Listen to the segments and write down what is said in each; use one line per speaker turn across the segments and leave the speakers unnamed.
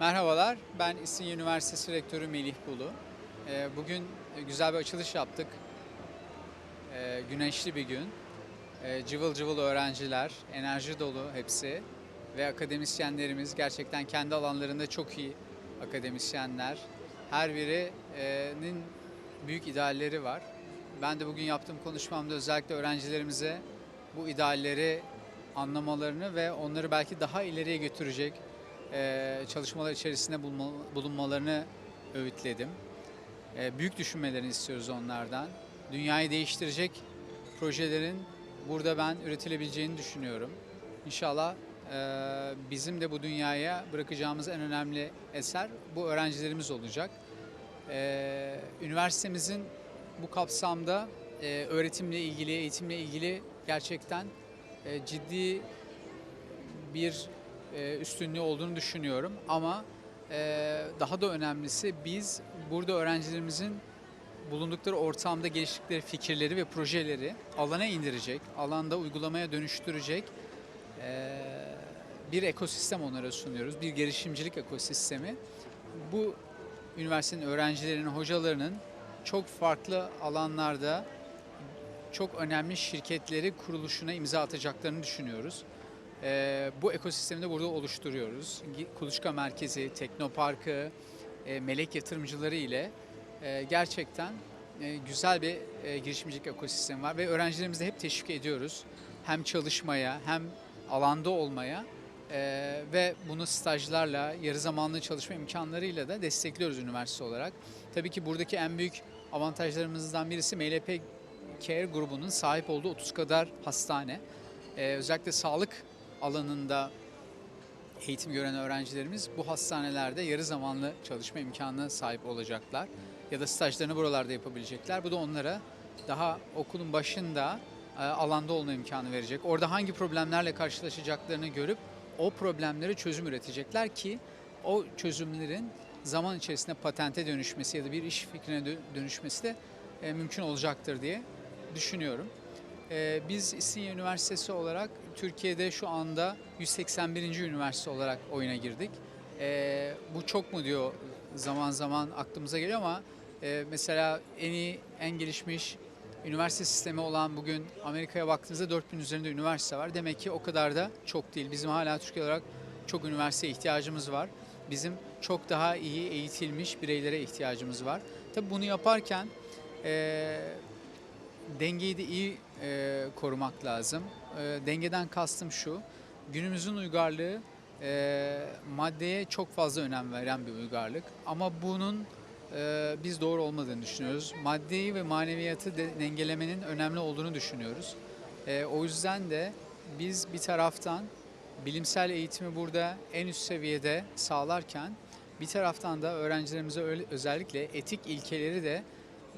Merhabalar, ben İstinye Üniversitesi Rektörü Melih Bulu. Ee, Bugün güzel bir açılış yaptık. Ee, Güneşli bir gün. Ee, Cıvıl cıvıl öğrenciler, enerji dolu hepsi ve akademisyenlerimiz gerçekten kendi alanlarında çok iyi akademisyenler. Her birinin büyük idealleri var. Ben de bugün yaptığım konuşmamda özellikle öğrencilerimize bu idealleri anlamalarını ve onları belki daha ileriye götürecek çalışmalar içerisinde bulunma- bulunmalarını öğütledim. E, Büyük düşünmelerini istiyoruz onlardan. Dünyayı değiştirecek projelerin burada ben üretilebileceğini düşünüyorum. İnşallah e, bizim de bu dünyaya bırakacağımız en önemli eser bu öğrencilerimiz olacak. E, Üniversitemizin bu kapsamda e, öğretimle ilgili, eğitimle ilgili gerçekten e, ciddi bir e, üstünlüğü olduğunu düşünüyorum. Ama e, daha da önemlisi biz burada öğrencilerimizin bulundukları ortamda geliştirdikleri fikirleri ve projeleri alana indirecek, alanda uygulamaya dönüştürecek e, bir ekosistem onlara sunuyoruz. Bir girişimcilik ekosistemi. Bu üniversitenin öğrencilerinin, hocalarının çok farklı alanlarda çok önemli şirketleri kuruluşuna imza atacaklarını düşünüyoruz. Ee, bu ekosistemi de burada oluşturuyoruz. Kuluçka Merkezi, Teknoparkı, e, melek yatırımcıları ile e, gerçekten e, güzel bir e, girişimcilik ekosistemi var ve öğrencilerimizi hep teşvik ediyoruz. Hem çalışmaya hem alanda olmaya e, ve bunu stajlarla, yarı zamanlı çalışma imkanlarıyla da destekliyoruz üniversite olarak. Tabii ki buradaki en büyük avantajlarımızdan birisi MLP Care grubunun sahip olduğu 30 kadar hastane. Ee, özellikle sağlık alanında eğitim gören öğrencilerimiz bu hastanelerde yarı zamanlı çalışma imkanına sahip olacaklar. Ya da stajlarını buralarda yapabilecekler. Bu da onlara daha okulun başında e, alanda olma imkanı verecek. Orada hangi problemlerle karşılaşacaklarını görüp o problemlere çözüm üretecekler ki o çözümlerin zaman içerisinde patente dönüşmesi ya da bir iş fikrine dö- dönüşmesi de e, mümkün olacaktır diye düşünüyorum. Ee, Biz İstinye Üniversitesi olarak Türkiye'de şu anda 181. üniversite olarak oyuna girdik. Ee, Bu çok mu diyor zaman zaman aklımıza geliyor ama e, mesela en iyi, en gelişmiş üniversite sistemi olan bugün Amerika'ya baktığınızda 4000 üzerinde üniversite var. Demek ki o kadar da çok değil. Bizim hala Türkiye olarak çok üniversiteye ihtiyacımız var. Bizim çok daha iyi eğitilmiş bireylere ihtiyacımız var. Tabii bunu yaparken e, dengeyi de iyi e, korumak lazım. E, dengeden kastım şu, günümüzün uygarlığı e, maddeye çok fazla önem veren bir uygarlık. Ama bunun e, biz doğru olmadığını düşünüyoruz. Maddeyi ve maneviyatı de, dengelemenin önemli olduğunu düşünüyoruz. E, o yüzden de biz bir taraftan bilimsel eğitimi burada en üst seviyede sağlarken bir taraftan da öğrencilerimize özellikle etik ilkeleri de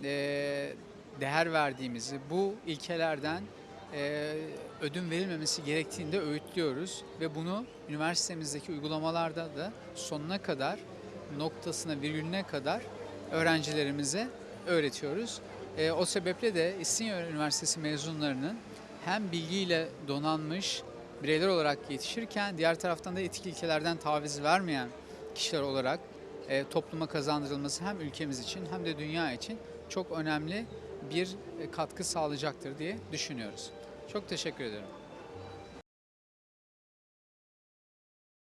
e, değer verdiğimizi, bu ilkelerden e, ödün verilmemesi gerektiğini de öğütlüyoruz ve bunu üniversitemizdeki uygulamalarda da sonuna kadar, noktasına, virgülüne kadar öğrencilerimize öğretiyoruz. E, o sebeple de İstinye Üniversitesi mezunlarının hem bilgiyle donanmış bireyler olarak yetişirken diğer taraftan da etik ilkelerden taviz vermeyen kişiler olarak e, topluma kazandırılması hem ülkemiz için hem de dünya için çok önemli bir e, katkı sağlayacaktır diye düşünüyoruz. Çok teşekkür ederim.